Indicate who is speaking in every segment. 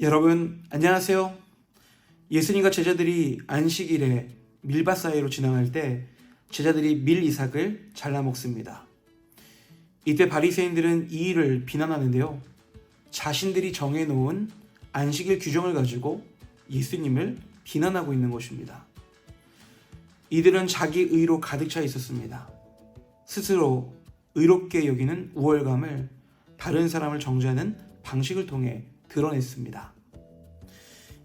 Speaker 1: 여러분 안녕하세요. 예수님과 제자들이 안식일에 밀밭 사이로 지나갈 때 제자들이 밀 이삭을 잘라 먹습니다. 이때 바리새인들은 이 일을 비난하는데요. 자신들이 정해놓은 안식일 규정을 가지고 예수님을 비난하고 있는 것입니다. 이들은 자기 의로 가득 차 있었습니다. 스스로 의롭게 여기는 우월감을 다른 사람을 정죄하는 방식을 통해 드러냈습니다.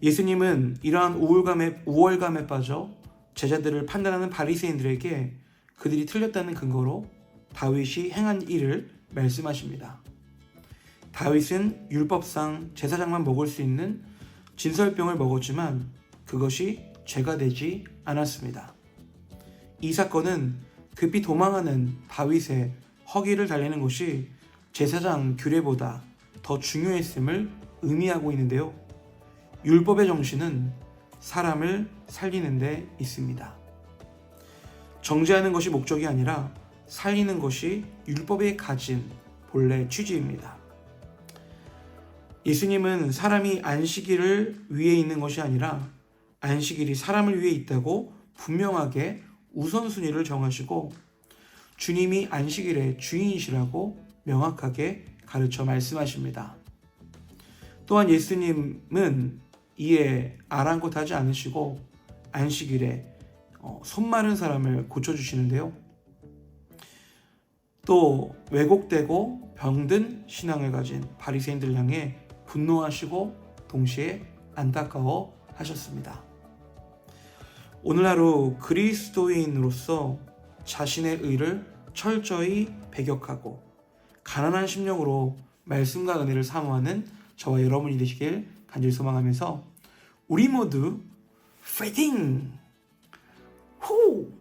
Speaker 1: 예수님은 이러한 우월감에, 우월감에 빠져 제자들을 판단하는 바리새인들에게 그들이 틀렸다는 근거로 다윗이 행한 일을 말씀하십니다. 다윗은 율법상 제사장만 먹을 수 있는 진설병을 먹었지만 그것이 죄가 되지 않았습니다. 이 사건은 급히 도망하는 다윗의 허기를 달래는 것이 제사장 규례보다 더 중요했음을 의미하고 있는데요. 율법의 정신은 사람을 살리는 데 있습니다. 정죄하는 것이 목적이 아니라 살리는 것이 율법에 가진 본래 취지입니다. 예수님은 사람이 안식일을 위해 있는 것이 아니라 안식일이 사람을 위해 있다고 분명하게 우선순위를 정하시고 주님이 안식일의 주인이시라고 명확하게 가르쳐 말씀하십니다. 또한 예수님은 이에 아랑곳하지 않으시고 안식일에 어, 손 마른 사람을 고쳐주시는데요. 또 왜곡되고 병든 신앙을 가진 바리새인들 향해 분노하시고 동시에 안타까워 하셨습니다. 오늘 하루 그리스도인으로서 자신의 의를 철저히 배격하고 가난한 심령으로 말씀과 은혜를 사모하는 저와 여러분이 되시길 간절히 소망하면서 우리 모두 파이팅! 후!